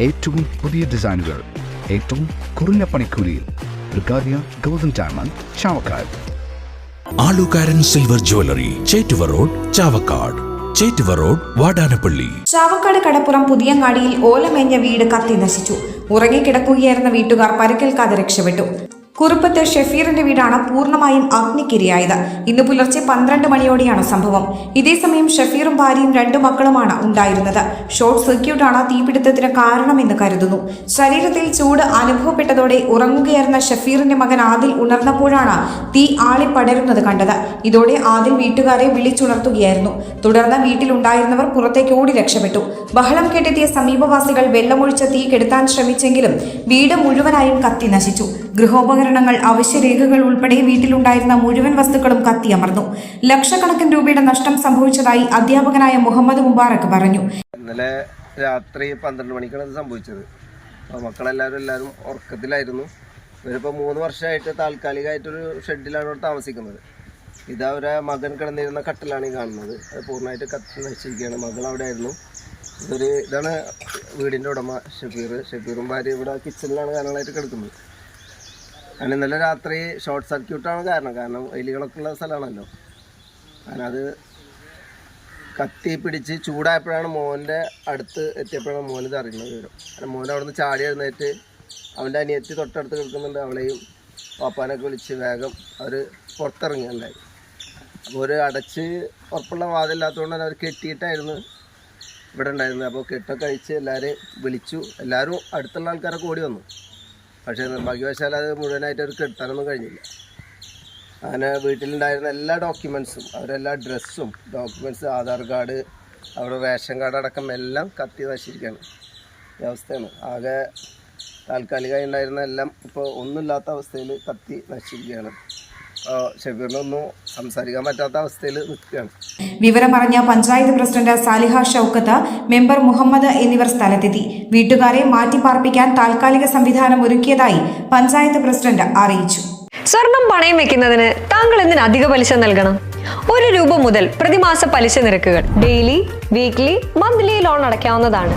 ഏറ്റവും പുതിയ ഡിസൈനുകൾ ഏറ്റവും കുറഞ്ഞ പണിക്കൂലിയിൽ ബ്രിഗാദിയ golden diamond Chavakkad. Alukkaran silver jewellery Chettuva road Chavakkad. Chettuva road Vadanappally. Chavakkad കടപ്പുറം പുതിയങ്ങാടിയിൽ ഓലമേഞ്ഞ വീട് കത്തി നശിച്ചു. ഉറങ്ങിക്കിടക്കുകയായിരുന്ന വീട്ടുകാർ പരിക്കേൽക്കാതെ രക്ഷപ്പെട്ടു. കുറുപ്പത്ത് ഷെഫീറിന്റെ വീടാണ് പൂർണമായും അഗ്നിക്കിരയായത്. ഇന്ന് പുലർച്ചെ പന്ത്രണ്ട് മണിയോടെയാണ് സംഭവം. ഇതേസമയം ഷെഫീറും ഭാര്യയും രണ്ടു മക്കളുമാണ് ഉണ്ടായിരുന്നത്. ഷോർട്ട് സർക്യൂട്ടാണ് തീപിടുത്തത്തിന് കാരണമെന്ന് കരുതുന്നു. ശരീരത്തിൽ ചൂട് അനുഭവപ്പെട്ടതോടെ ഉറങ്ങുകയായിരുന്ന ഷെഫീറിന്റെ മകൻ ആദിൽ ഉണർന്നപ്പോഴാണ് തീ ആളിപ്പടരുന്നത് കണ്ടത്. ഇതോടെ ആദിൽ വീട്ടുകാരെ വിളിച്ചുണർത്തുകയായിരുന്നു. തുടർന്ന് വീട്ടിലുണ്ടായിരുന്നവർ പുറത്തേക്ക് ഓടി രക്ഷപ്പെട്ടു. ബഹളം കെട്ടെത്തിയ സമീപവാസികൾ വെള്ളമൊഴിച്ച തീ കെടുത്താൻ ശ്രമിച്ചെങ്കിലും വീട് മുഴുവനായും കത്തി നശിച്ചു. ഗൃഹോപകരണങ്ങൾ അവശ്യരേഖകൾ ഉൾപ്പെടെ വീട്ടിലുണ്ടായിരുന്ന മുഴുവൻ വസ്തുക്കളും കത്തിയമർന്നു. ലക്ഷക്കണക്കിന് രൂപയുടെ നഷ്ടം സംഭവിച്ചതായി അധ്യാപകനായ മുഹമ്മദ് മുബാറക് പറഞ്ഞു. ഇന്നലെ രാത്രി പന്ത്രണ്ട് മണിക്കാണ് ഇത് സംഭവിച്ചത്. മക്കളെല്ലാവരും എല്ലാവരും ഉറക്കത്തിലായിരുന്നു. ഇവരിപ്പോൾ മൂന്ന് വർഷമായിട്ട് താൽക്കാലികമായിട്ടൊരു ഷെഡിലാണ് ഇവിടെ താമസിക്കുന്നത്. ഇത് അവരെ മകൻ കിടന്നിരുന്ന കട്ടിലാണ് ഈ കാണുന്നത്. അത് പൂർണമായിട്ട് കത്തി നശിച്ചിരിക്കുകയാണ് മകൾ അവിടെ ആയിരുന്നു. ഇതൊരു ഇതാണ് വീടിന്റെ ഉടമ ഷഫീർ ഷഫീറും ഭാര്യ ഇവിടെ കിച്ചണിലാണ് കാരണങ്ങളായിട്ട് കിടക്കുന്നത്. കാരണം ഇന്നലെ രാത്രി ഷോർട്ട് സർക്യൂട്ടാണ് കാരണം. കാരണം എലികളൊക്കെ ഉള്ള സ്ഥലമാണല്ലോ. കാരണം അത് കത്തി പിടിച്ച് ചൂടായപ്പോഴാണ് മോന്റെ അടുത്ത് എത്തിയപ്പോഴാണ് മോൻ ഇത് അറിയുന്നത് വിവരം. മോൻ അവിടെ നിന്ന് ചാടി എഴുന്നേറ്റ് അവന്റെ അനിയത്തി തൊട്ടടുത്ത് കിടക്കുന്നുണ്ട് അവളെയും പാപ്പാനൊക്കെ വിളിച്ച് വേഗം അവർ പുറത്തിറങ്ങിയുണ്ടായി അപ്പോൾ ഒരു അടച്ച് ഉറപ്പുള്ള വാതില്ലാത്തതുകൊണ്ട് തന്നെ അവർ കെട്ടിയിട്ടായിരുന്നു ഇവിടെ ഉണ്ടായിരുന്നത്. അപ്പോൾ കെട്ടൊക്കെ അഴിച്ച് എല്ലാവരെയും വിളിച്ചു. എല്ലാവരും അടുത്തുള്ള ആൾക്കാരൊക്കെ ഓടി വന്നു. പക്ഷേ നിർഭാഗ്യവശാൽ അത് മുഴുവനായിട്ട് അവർക്ക് കെട്ടാനൊന്നും കഴിഞ്ഞില്ല. അങ്ങനെ വീട്ടിലുണ്ടായിരുന്ന എല്ലാ ഡോക്യുമെൻസും അവരെല്ലാ ഡ്രസ്സും ഡോക്യുമെന്റ്സ് ആധാർ കാർഡ് അവരുടെ റേഷൻ കാർഡ് അടക്കം എല്ലാം കത്തി നശിച്ചിരിക്കുകയാണ് ഈ അവസ്ഥയാണ്. ആകെ താൽക്കാലികമായി ഉണ്ടായിരുന്ന എല്ലാം ഇപ്പോൾ ഒന്നുമില്ലാത്ത അവസ്ഥയിൽ കത്തി നശിച്ചിരിക്കുകയാണ് അപ്പോൾ ഷെബീറിനൊന്നും സംസാരിക്കാൻ പറ്റാത്ത അവസ്ഥയിൽ നിൽക്കുകയാണ്. വിവരമറിഞ്ഞ പഞ്ചായത്ത് പ്രസിഡന്റ് സാലിഹ ഷൌക്കത്ത് മെമ്പർ മുഹമ്മദ് എന്നിവർ സ്ഥലത്തെത്തി. വീട്ടുകാരെ മാറ്റിപ്പാർപ്പിക്കാൻ താൽക്കാലിക സംവിധാനം ഒരുക്കിയതായി പഞ്ചായത്ത് പ്രസിഡന്റ് അറിയിച്ചു. സ്വർണം പണയം വെക്കുന്നതിന് താങ്കൾ എന്തിന് അധിക പലിശ നൽകണം? ഒരു രൂപ മുതൽ പ്രതിമാസ പലിശ നിരക്കുകൾ ഡെയിലി വീക്ക്ലി മന്ത്ലി ലോൺ അടയ്ക്കാവുന്നതാണ്.